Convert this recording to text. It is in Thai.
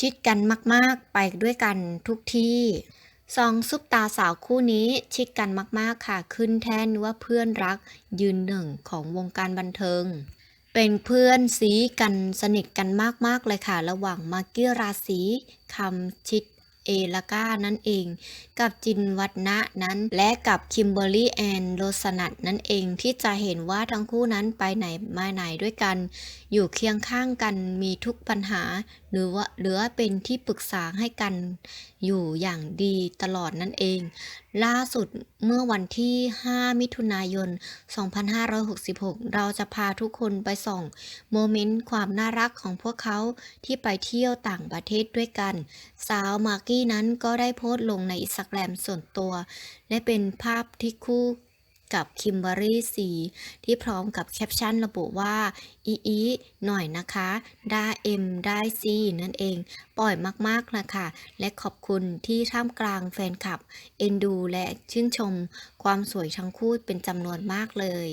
ชิดกันมากๆ ไปด้วยกันทุกที่สองซุปตาสาวคู่นี้ชิดกันมากๆค่ะ ขึ้นแท่นว่าเพื่อนรักยืนหนึ่งของวงการบันเทิง เป็นเพื่อนซีกันสนิทกันมากๆเลยค่ะ ระหว่างมากกี้ราศีคำชิด เอลาก้านั่นเอง กับจินวัฒนะนั้น และกับคิมเบอร์รี่แอนโรสนัทนั่นเองที่จะเห็นว่าทั้งคู่นั้นไปไหนมาไหนด้วยกัน อยู่เคียงข้างกันมีทุกปัญหา หรือว่าหรือว่าเป็นที่ปรึกษาให้กันอยู่อย่างดีตลอดนั่นเอง ล่าสุดเมื่อวันที่ 5 มิถุนายน 2566 เราจะพาทุกคนไปส่องโมเมนต์ความน่ารักของพวกเขาที่ไปเที่ยวต่างประเทศด้วยกัน สาวมากกี้นั้นก็ได้โพสต์ลงในอินสตาแกรมส่วนตัว และเป็นภาพที่คู่กับคิมเบอรรี่สีที่พร้อมกับแคปชั่นระบุว่า อีอีหน่อยนะคะ ได้เอ็มได้ซีนั่นเอง ปล่อยมากๆนะคะและขอบคุณที่ท่ามกลางแฟนคลับ เอ็นดูและชื่นชมความสวยทั้งคู่เป็นจำนวนมากเลย